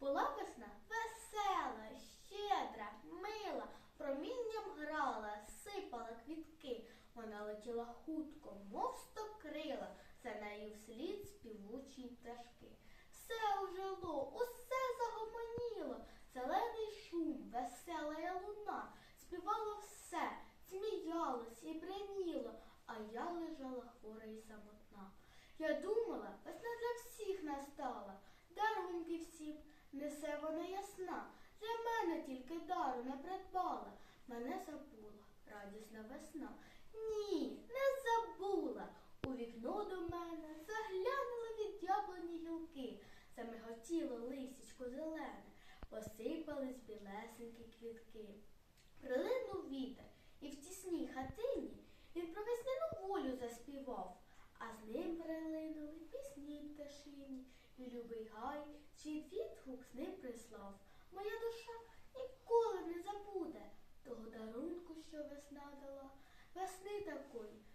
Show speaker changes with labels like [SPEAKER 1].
[SPEAKER 1] Була весна весела, щедра, мила, промінням грала, сипала квітки. Вона летіла хутко, мов сто крила, за нею вслід співучі пташки. Все ожило, усе загомоніло, зелений шум, весела луна, співало все, сміялось і бреніло, а я лежала хвора і самотна. Я думала, весна для всіх дару не придбала, мене забула радісна весна. Ні, не забула. У вікно до мене заглянули від яблуні гілки, замиготіло лисічко зелене, посипались білесенькі квітки. Прилинув вітер, і в тісній хатині він про весняну волю заспівав, а з ним прилинули пісні пташині, і любий гай свій відгук з ним прислав. Моя душа ніколи не забуде